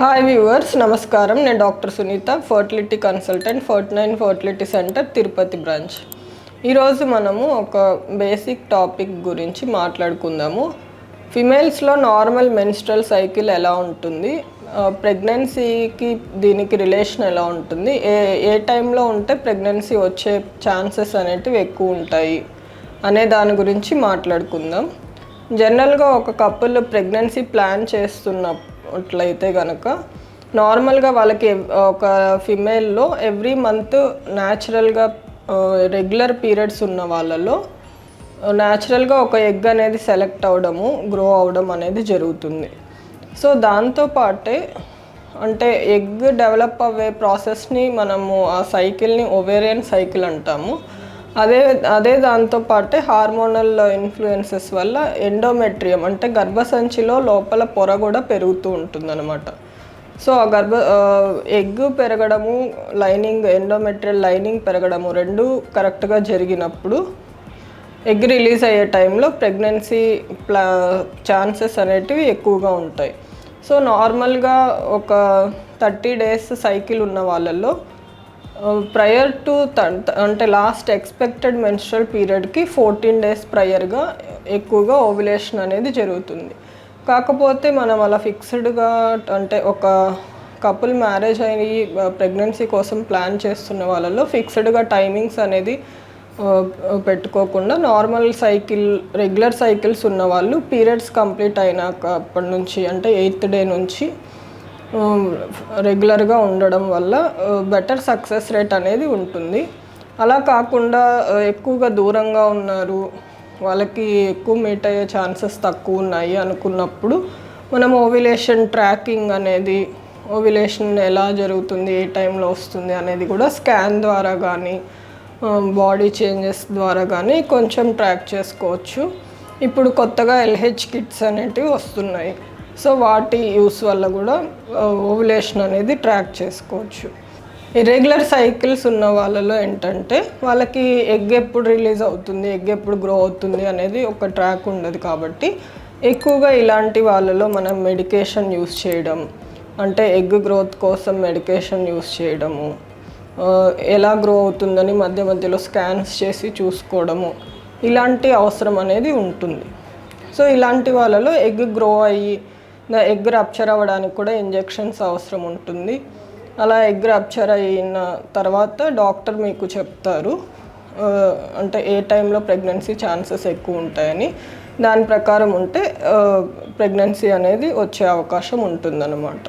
Hi viewers నమస్కారం నేను doctor Sunitha fertility consultant Ferty nine fertility centre Tirupati branch ఈరోజు మనము ఒక బేసిక్ టాపిక్ గురించి మాట్లాడుకుందాము. ఫిమేల్స్లో నార్మల్ మెన్స్ట్రల్ సైకిల్ ఎలా ఉంటుంది? ప్రెగ్నెన్సీకి దీనికి రిలేషన్ ఎలా ఉంటుంది? ఏ ఏ టైంలో ఉంటే ప్రెగ్నెన్సీ వచ్చే ఛాన్సెస్ అనేటివి ఎక్కువ ఉంటాయి అనే దాని గురించి మాట్లాడుకుందాం. జనరల్గా ఒక కపుల్ ప్రెగ్నెన్సీ ప్లాన్ అట్లయితే కనుక నార్మల్గా వాళ్ళకి ఒక ఫిమేల్లో ఎవ్రీ మంత్ న్యాచురల్గా రెగ్యులర్ పీరియడ్స్ ఉన్న వాళ్ళలో న్యాచురల్గా ఒక ఎగ్ అనేది సెలెక్ట్ అవ్వడము గ్రో అవ్వడం అనేది జరుగుతుంది. సో దాంతో పాటే అంటే ఎగ్ డెవలప్ అవ్వే ప్రాసెస్ని మనము ఆ సైకిల్ని ఒవేరియన్ సైకిల్ అంటాము. అదే అదే దాంతో పాటే హార్మోనల్ ఇన్ఫ్లుయెన్సెస్ వల్ల ఎండోమెట్రియం అంటే గర్భసంచిలో లోపల పొర కూడా పెరుగుతూ ఉంటుందన్నమాట. సో ఆ గర్భ ఎగ్ పెరగడము లైనింగ్ ఎండోమెట్రియల్ లైనింగ్ పెరగడము రెండు కరెక్ట్గా జరిగినప్పుడు ఎగ్ రిలీజ్ అయ్యే టైంలో ప్రెగ్నెన్సీ ప్లా ఛాన్సెస్ అనేటివి ఎక్కువగా ఉంటాయి. సో నార్మల్గా ఒక థర్టీ డేస్ సైకిల్ ఉన్న వాళ్ళల్లో Uh, ప్రయర్ టు అంటే లాస్ట్ ఎక్స్పెక్టెడ్ మెన్స్ట్రల్ పీరియడ్కి ఫోర్టీన్ డేస్ ప్రయర్గా ఎక్కువగా ఓవ్యులేషన్ అనేది జరుగుతుంది. కాకపోతే మనం అలా ఫిక్స్డ్గా అంటే ఒక కపుల్ మ్యారేజ్ అయ్యి ప్రెగ్నెన్సీ కోసం ప్లాన్ చేస్తున్న వాళ్ళలో ఫిక్స్డ్గా టైమింగ్స్ అనేది uh, పెట్టుకోకుండా నార్మల్ సైకిల్ రెగ్యులర్ సైకిల్స్ ఉన్న వాళ్ళు పీరియడ్స్ కంప్లీట్ అయినాక అప్పటి నుంచి అంటే ఎయిత్ డే నుంచి రెగ్యులర్గా ఉండడం వల్ల బెటర్ సక్సెస్ రేట్ అనేది ఉంటుంది. అలా కాకుండా ఎక్కువగా దూరంగా ఉన్నారు వాళ్ళకి ఎక్కువ మీట్ అయ్యే ఛాన్సెస్ తక్కువ ఉన్నాయి అనుకున్నప్పుడు మనం ఓవిలేషన్ ట్రాకింగ్ అనేది ఓవిలేషన్ ఎలా జరుగుతుంది ఏ టైంలో వస్తుంది అనేది కూడా స్కాన్ ద్వారా కానీ బాడీ చేంజెస్ ద్వారా కానీ కొంచెం ట్రాక్ చేసుకోవచ్చు. ఇప్పుడు కొత్తగా ఎల్హెచ్ కిట్స్ అనేటివి వస్తున్నాయి. సో వాటి యూస్ వల్ల కూడా ఓవులేషన్ అనేది ట్రాక్ చేసుకోవచ్చు. రెగ్యులర్ సైకిల్స్ ఉన్న వాళ్ళలో ఏంటంటే వాళ్ళకి ఎగ్ ఎప్పుడు రిలీజ్ అవుతుంది ఎగ్ ఎప్పుడు గ్రో అవుతుంది అనేది ఒక ట్రాక్ ఉండదు కాబట్టి ఎక్కువగా ఇలాంటి వాళ్ళలో మనం మెడికేషన్ యూస్ చేయడం అంటే ఎగ్ గ్రోత్ కోసం మెడికేషన్ యూస్ చేయడము ఎలా గ్రో అవుతుందని మధ్య మధ్యలో స్కాన్స్ చేసి చూసుకోవడము ఇలాంటి అవసరం అనేది ఉంటుంది. సో ఇలాంటి వాళ్ళలో ఎగ్ గ్రో అయ్యి ఎగ్ రప్చర్ అవ్వడానికి కూడా ఇంజెక్షన్స్ అవసరం ఉంటుంది. అలా ఎగ్ రప్చర్ అయిన తర్వాత డాక్టర్ మీకు చెప్తారు అంటే ఏ టైంలో ప్రెగ్నెన్సీ ఛాన్సెస్ ఎక్కువ ఉంటాయని. దాని ప్రకారం ఉంటే ప్రెగ్నెన్సీ అనేది వచ్చే అవకాశం ఉంటుందన్నమాట.